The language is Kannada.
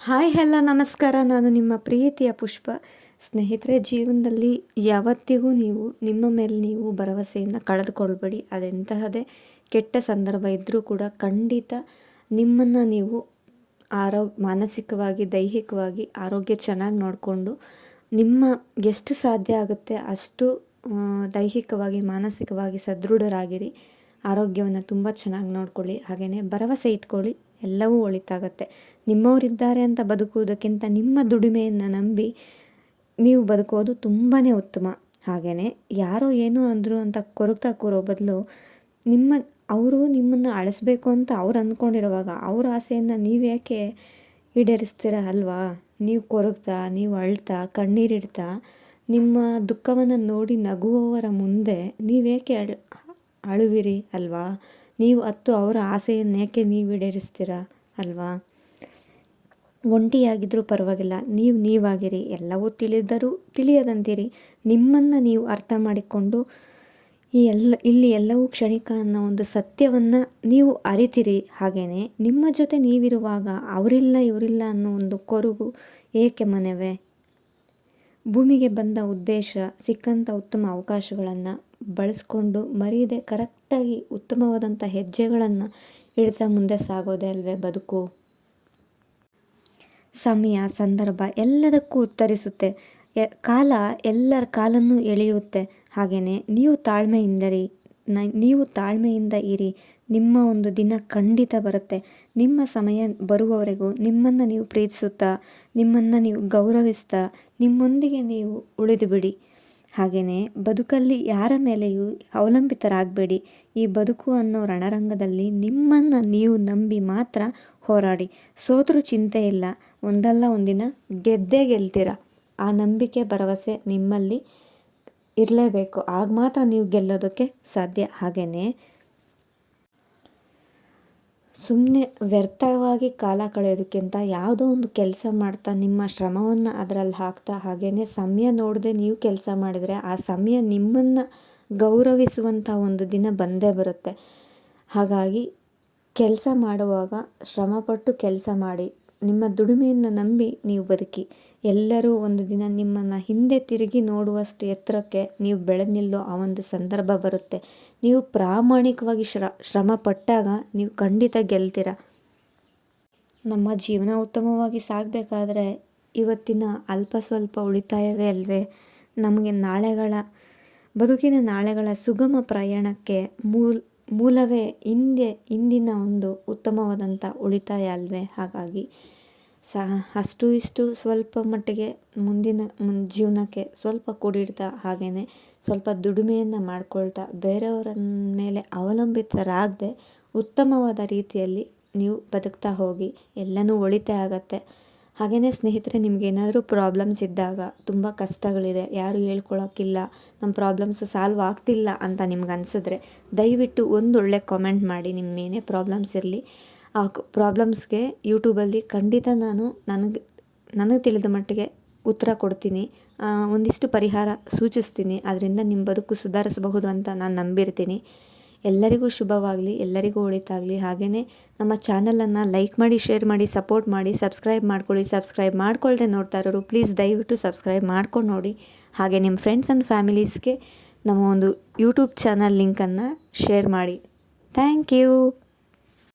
ಹಾಯ್ ಹೆಲ್ಲ ನಮಸ್ಕಾರ. ನಾನು ನಿಮ್ಮ ಪ್ರೀತಿಯ ಪುಷ್ಪ. ಸ್ನೇಹಿತರೆ, ಜೀವನದಲ್ಲಿ ಯಾವತ್ತಿಗೂ ನೀವು, ನಿಮ್ಮ ಮೇಲೆ ನೀವು ಭರವಸೆಯನ್ನು ಕಳೆದುಕೊಳ್ಬೇಡಿ. ಅದೆಂತಹದೇ, ಕೆಟ್ಟ ಸಂದರ್ಭ ಇದ್ದರೂ ಕೂಡ ಖಂಡಿತ ನಿಮ್ಮನ್ನು ನೀವು ಆರೋ, ಮಾನಸಿಕವಾಗಿ, ದೈಹಿಕವಾಗಿ, ಆರೋಗ್ಯ ಚೆನ್ನಾಗಿ ನೋಡಿಕೊಂಡು ನಿಮ್ಮ ಎಷ್ಟು ಸಾಧ್ಯ ಆಗುತ್ತೆ ಅಷ್ಟು ದೈಹಿಕವಾಗಿ, ಮಾನಸಿಕವಾಗಿ ಸದೃಢರಾಗಿರಿ. ಆರೋಗ್ಯವನ್ನು ತುಂಬ ಚೆನ್ನಾಗಿ ನೋಡ್ಕೊಳ್ಳಿ. ಹಾಗೆಯೇ ಭರವಸೆ ಇಟ್ಕೊಳ್ಳಿ. ಎಲ್ಲವೂ ಒಳಿತಾಗತ್ತೆ. ನಿಮ್ಮವರಿದ್ದಾರೆ ಅಂತ ಬದುಕುವುದಕ್ಕಿಂತ ನಿಮ್ಮ ದುಡಿಮೆಯನ್ನು ನಂಬಿ ನೀವು ಬದುಕೋದು ತುಂಬಾ ಉತ್ತಮ. ಹಾಗೆಯೇ ಯಾರೋ ಏನೋ ಅಂದರು ಅಂತ ಕೊರಗ್ತಾ ಕೂರೋ ಬದಲು ನಿಮ್ಮ, ಅವರು ನಿಮ್ಮನ್ನು ಅಳಿಸ್ಬೇಕು ಅಂತ ಅವ್ರು ಅಂದ್ಕೊಂಡಿರುವಾಗ ಅವ್ರ ಆಸೆಯನ್ನು ನೀವು ಯಾಕೆ ಈಡೇರಿಸ್ತೀರ ಅಲ್ವಾ? ನೀವು ಕೊರಗ್ತಾ, ನೀವು ಅಳ್ತಾ ಕಣ್ಣೀರಿಡ್ತಾ ನಿಮ್ಮ ದುಃಖವನ್ನು ನೋಡಿ ನಗುವವರ ಮುಂದೆ ನೀವೇಕೆ ಅಳ್, ಅಳುವಿರಿ ಅಲ್ವಾ? ನೀವು ಅತ್ತು ಅವರ ಆಸೆಯನ್ನು ಯಾಕೆ ನೀವು ಈಡೇರಿಸ್ತೀರ ಅಲ್ವಾ? ಒಂಟಿಯಾಗಿದ್ದರೂ ಪರವಾಗಿಲ್ಲ. ನೀವು ನೀವಾಗಿರಿ. ಎಲ್ಲವೂ ತಿಳಿದರೂ ತಿಳಿಯದಂತೀರಿ. ನಿಮ್ಮನ್ನು ನೀವು ಅರ್ಥ ಮಾಡಿಕೊಂಡು ಈ ಎಲ್ಲ, ಇಲ್ಲಿ ಎಲ್ಲವೂ ಕ್ಷಣಿಕ ಅನ್ನೋ ಒಂದು ಸತ್ಯವನ್ನು ನೀವು ಅರಿತಿರಿ. ಹಾಗೆಯೇ ನಿಮ್ಮ ಜೊತೆ ನೀವಿರುವಾಗ ಅವರಿಲ್ಲ, ಇವರಿಲ್ಲ ಅನ್ನೋ ಒಂದು ಕೊರಗು ಏಕೆ ಮನೆವೆ? ಭೂಮಿಗೆ ಬಂದ ಉದ್ದೇಶ ಸಿಕ್ಕಂಥ ಉತ್ತಮ ಅವಕಾಶಗಳನ್ನು ಬಳಸ್ಕೊಂಡು ಮರೀದೆ ಕರೆಕ್ಟಾಗಿ ಉತ್ತಮವಾದಂಥ ಹೆಜ್ಜೆಗಳನ್ನು ಇಡ್ತಾ ಮುಂದೆ ಸಾಗೋದೇ ಅಲ್ವೇ ಬದುಕು? ಸಮಯ, ಸಂದರ್ಭ ಎಲ್ಲದಕ್ಕೂ ಉತ್ತರಿಸುತ್ತೆ. ಕಾಲ ಎಲ್ಲರ ಕಾಲನ್ನು ಎಳೆಯುತ್ತೆ. ಹಾಗೆಯೇ ನೀವು ತಾಳ್ಮೆಯಿಂದರಿ, ನ, ನೀವು ತಾಳ್ಮೆಯಿಂದ ಇರಿ. ನಿಮ್ಮ ಒಂದು ದಿನ ಖಂಡಿತ ಬರುತ್ತೆ. ನಿಮ್ಮ ಸಮಯ ಬರುವವರೆಗೂ ನಿಮ್ಮನ್ನು ನೀವು ಪ್ರೀತಿಸುತ್ತಾ, ನಿಮ್ಮನ್ನು ನೀವು ಗೌರವಿಸ್ತಾ, ನಿಮ್ಮೊಂದಿಗೆ ನೀವು ಉಳಿದು ಬಿಡಿ. ಹಾಗೆಯೇ ಬದುಕಲ್ಲಿ ಯಾರ ಮೇಲೆಯೂ ಅವಲಂಬಿತರಾಗಬೇಡಿ. ಈ ಬದುಕು ಅನ್ನೋ ರಣರಂಗದಲ್ಲಿ ನಿಮ್ಮನ್ನು ನೀವು ನಂಬಿ ಮಾತ್ರ ಹೋರಾಡಿ. ಸೋತರೂ ಚಿಂತೆ ಇಲ್ಲ. ಒಂದಲ್ಲ ಒಂದಿನ ಗೆದ್ದೇ ಗೆಲ್ತೀರ. ಆ ನಂಬಿಕೆ, ಭರವಸೆ ನಿಮ್ಮಲ್ಲಿ ಇರಲೇಬೇಕು. ಆಗ ಮಾತ್ರ ನೀವು ಗೆಲ್ಲೋದಕ್ಕೆ ಸಾಧ್ಯ. ಹಾಗೆಯೇ ಸುಮ್ಮನೆ ವ್ಯರ್ಥವಾಗಿ ಕಾಲ ಕಳೆಯೋದಕ್ಕಿಂತ ಯಾವುದೋ ಒಂದು ಕೆಲಸ ಮಾಡ್ತಾ ನಿಮ್ಮ ಶ್ರಮವನ್ನು ಅದರಲ್ಲಿ ಹಾಕ್ತಾ ಹಾಗೆಯೇ ಸಮಯ ನೋಡದೆ ನೀವು ಕೆಲಸ ಮಾಡಿದರೆ ಆ ಸಮಯ ನಿಮ್ಮನ್ನು ಗೌರವಿಸುವಂಥ ಒಂದು ದಿನ ಬಂದೇ ಬರುತ್ತೆ. ಹಾಗಾಗಿ ಕೆಲಸ ಮಾಡುವಾಗ ಶ್ರಮಪಟ್ಟು ಕೆಲಸ ಮಾಡಿ ನಿಮ್ಮ ದುಡಿಮೆಯನ್ನು ನಂಬಿ ನೀವು ಬದುಕಿ. ಎಲ್ಲರೂ ಒಂದು ದಿನ ನಿಮ್ಮನ್ನು ಹಿಂದೆ ತಿರುಗಿ ನೋಡುವಷ್ಟು ಎತ್ತರಕ್ಕೆ ನೀವು ಬೆಳೆದು ನಿಲ್ಲೋ ಆ ಒಂದು ಸಂದರ್ಭ ಬರುತ್ತೆ. ನೀವು ಪ್ರಾಮಾಣಿಕವಾಗಿ ಶ್ರ, ಶ್ರಮ ಪಟ್ಟಾಗ ನೀವು ಖಂಡಿತ ಗೆಲ್ತೀರ. ನಮ್ಮ ಜೀವನ ಉತ್ತಮವಾಗಿ ಸಾಗಬೇಕಾದ್ರೆ ಇವತ್ತಿನ ಅಲ್ಪ ಸ್ವಲ್ಪ ಉಳಿತಾಯವೇ ಅಲ್ವೇ? ನಮಗೆ ನಾಳೆಗಳ, ಬದುಕಿನ ನಾಳೆಗಳ ಸುಗಮ ಪ್ರಯಾಣಕ್ಕೆ ಮೂಲ ಮೂಲವೇ ಹಿಂದೆ ಇಂದಿನ ಒಂದು ಉತ್ತಮವಾದಂಥ ಉಳಿತಾಯ ಅಲ್ವೇ? ಹಾಗಾಗಿ ಸಹ ಅಷ್ಟು ಇಷ್ಟು ಸ್ವಲ್ಪ ಮಟ್ಟಿಗೆ ಮುಂದಿನ ಜೀವನಕ್ಕೆ ಸ್ವಲ್ಪ ಕೂಡಿಡ್ತಾ ಹಾಗೆಯೇ ಸ್ವಲ್ಪ ದುಡಿಮೆಯನ್ನು ಮಾಡ್ಕೊಳ್ತಾ ಬೇರೆಯವರ ಮೇಲೆ ಅವಲಂಬಿತರಾಗದೆ ಉತ್ತಮವಾದ ರೀತಿಯಲ್ಲಿ ನೀವು ಬದುಕ್ತಾ ಹೋಗಿ ಎಲ್ಲನೂ ಒಳಿತೇ ಆಗತ್ತೆ. ಹಾಗೆಯೇ ಸ್ನೇಹಿತರೆ, ನಿಮಗೇನಾದರೂ ಪ್ರಾಬ್ಲಮ್ಸ್ ಇದ್ದಾಗ ತುಂಬ ಕಷ್ಟಗಳಿದೆ. ಯಾರು ಹೇಳ್ಕೊಳಕ್ಕಿಲ್ಲ. ನಮ್ಮ ಪ್ರಾಬ್ಲಮ್ಸ್ ಸಾಲ್ವ್ ಆಗ್ತಿಲ್ಲ ಅಂತ ನಿಮ್ಗೆ ಅನಿಸಿದ್ರೆ ದಯವಿಟ್ಟು ಒಂದೊಳ್ಳೆ ಕಾಮೆಂಟ್ ಮಾಡಿ. ನಿಮ್ಮೇನೇ ಪ್ರಾಬ್ಲಮ್ಸ್ ಇರಲಿ. ಆ ಪ್ರಾಬ್ಲಮ್ಸ್ಗೆ ಯೂಟ್ಯೂಬಲ್ಲಿ ಖಂಡಿತ ನಾನು ನನಗೆ ನನಗೆ ತಿಳಿದ ಮಟ್ಟಿಗೆ ಉತ್ತರ ಕೊಡ್ತೀನಿ. ಒಂದಿಷ್ಟು ಪರಿಹಾರ ಸೂಚಿಸ್ತೀನಿ. ಅದರಿಂದ ನಿಮ್ಮ ಬದುಕು ಸುಧಾರಿಸಬಹುದು ಅಂತ ನಾನು ನಂಬಿರ್ತೀನಿ. ಎಲ್ಲರಿಗೂ ಶುಭವಾಗಲಿ, ಎಲ್ಲರಿಗೂ ಒಳಿತಾಗಲಿ. ಹಾಗೆಯೇ ನಮ್ಮ ಚಾನಲನ್ನು ಲೈಕ್ ಮಾಡಿ ಶೇರ್ ಮಾಡಿ ಸಪೋರ್ಟ್ ಮಾಡಿ ಸಬ್ಸ್ಕ್ರೈಬ್ ಮಾಡ್ಕೊಳ್ಳಿ ಸಬ್ಸ್ಕ್ರೈಬ್ ಮಾಡ್ಕೊಳ್ಳದೆ ನೋಡ್ತಾ ಇರೋರು ಪ್ಲೀಸ್ ದಯವಿಟ್ಟು ಸಬ್ಸ್ಕ್ರೈಬ್ ಮಾಡ್ಕೊಂಡು ನೋಡಿ. ಹಾಗೆ ನಿಮ್ಮ ಫ್ರೆಂಡ್ಸ್ ಆ್ಯಂಡ್ ಫ್ಯಾಮಿಲೀಸ್ಗೆ ನಮ್ಮ ಒಂದು ಯೂಟ್ಯೂಬ್ ಚಾನಲ್ ಲಿಂಕನ್ನು ಶೇರ್ ಮಾಡಿ. Thank you